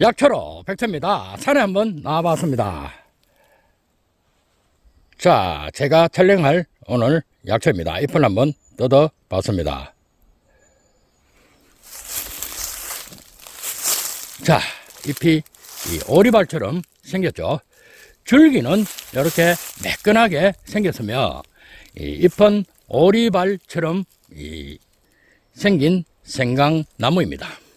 약초로 백초입니다. 산에 한번 나와봤습니다. 자, 제가 촬영할 오늘 약초입니다. 잎을 한번 뜯어봤습니다. 자, 잎이 이 오리발처럼 생겼죠. 줄기는 이렇게 매끈하게 생겼으며 이 잎은 오리발처럼 이 생긴 생강나무입니다.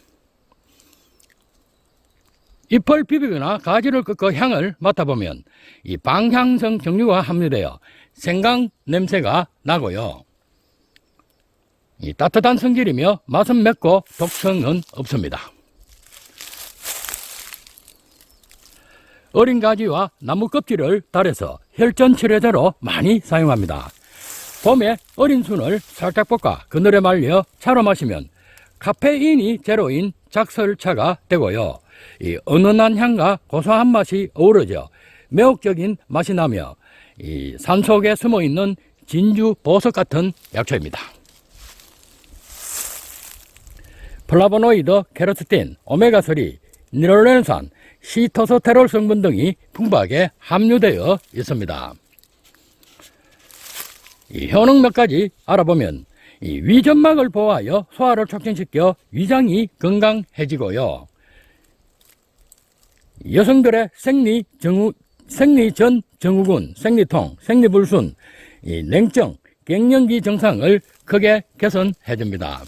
잎을 비비거나 가지를 꺾어 향을 맡아보면 이 방향성 정류가 함유되어 생강 냄새가 나고요. 이 따뜻한 성질이며 맛은 맵고 독성은 없습니다. 어린 가지와 나무 껍질을 달여서 혈전 치료제로 많이 사용합니다. 봄에 어린 순을 살짝 볶아 그늘에 말려 차로 마시면 카페인이 제로인 작설차가 되고요. 이 은은한 향과 고소한 맛이 어우러져 매혹적인 맛이 나며 이 산속에 숨어 있는 진주 보석 같은 약초입니다. 플라보노이드, 케로스틴, 오메가3, 니롤렌산, 시토소테롤 성분 등이 풍부하게 함유되어 있습니다. 이 효능 몇 가지 알아보면 이 위점막을 보호하여 소화를 촉진시켜 위장이 건강해지고요. 여성들의 생리 정후, 생리 전 증후군, 생리통, 생리불순, 이 냉증, 갱년기 증상을 크게 개선해 줍니다.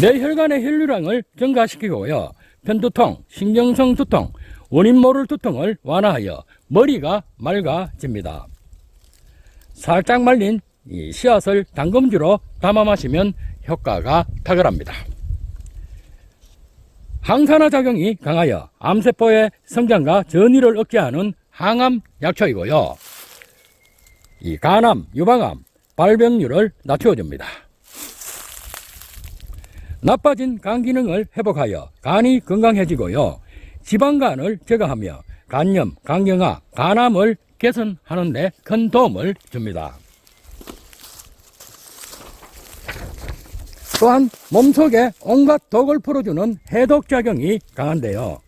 뇌혈관의 혈류량을 증가시키고요. 편두통, 신경성 두통, 원인 모를 두통을 완화하여 머리가 맑아집니다. 살짝 말린 이 씨앗을 당금주로 담아 마시면 효과가 탁월합니다. 항산화 작용이 강하여 암세포의 성장과 전이를 억제하는 항암 약초이고요. 이 간암, 유방암, 발병률을 낮추어줍니다. 나빠진 간 기능을 회복하여 간이 건강해지고요. 지방간을 제거하며 간염, 간경화, 간암을 개선하는 데 큰 도움을 줍니다. 또한 몸속에 온갖 독을 풀어주는 해독작용이 강한데요.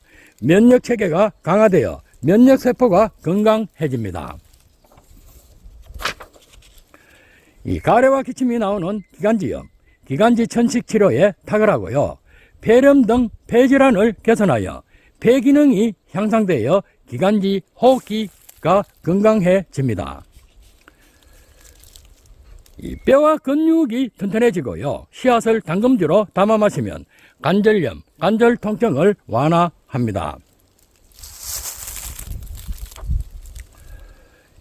면역체계가 강화되어 면역세포가 건강해집니다. 이 가래와 기침이 나오는 기관지염, 기관지 천식 치료에 탁월하고요. 폐렴 등 폐질환을 개선하여 폐 기능이 향상되어 기관지 호흡기가 건강해집니다. 이 뼈와 근육이 튼튼해지고요. 씨앗을 당금주로 담아 마시면 관절염, 관절 통증을 완화합니다.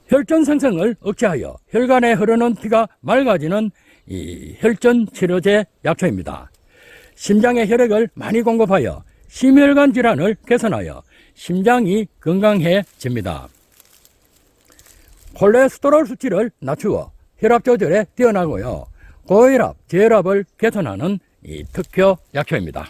혈전 생성을 억제하여 혈관에 흐르는 피가 맑아지는 이 혈전 치료제 약초입니다. 심장에 혈액을 많이 공급하여 심혈관 질환을 개선하여 심장이 건강해집니다. 콜레스테롤 수치를 낮추어 혈압 조절에 뛰어나고요. 고혈압, 저혈압을 개선하는 이 특효 약초입니다.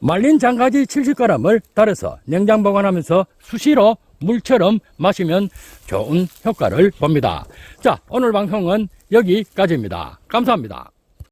말린 장가지 70g을 달여서 냉장 보관하면서 수시로 물처럼 마시면 좋은 효과를 봅니다. 자, 오늘 방송은 여기까지입니다. 감사합니다.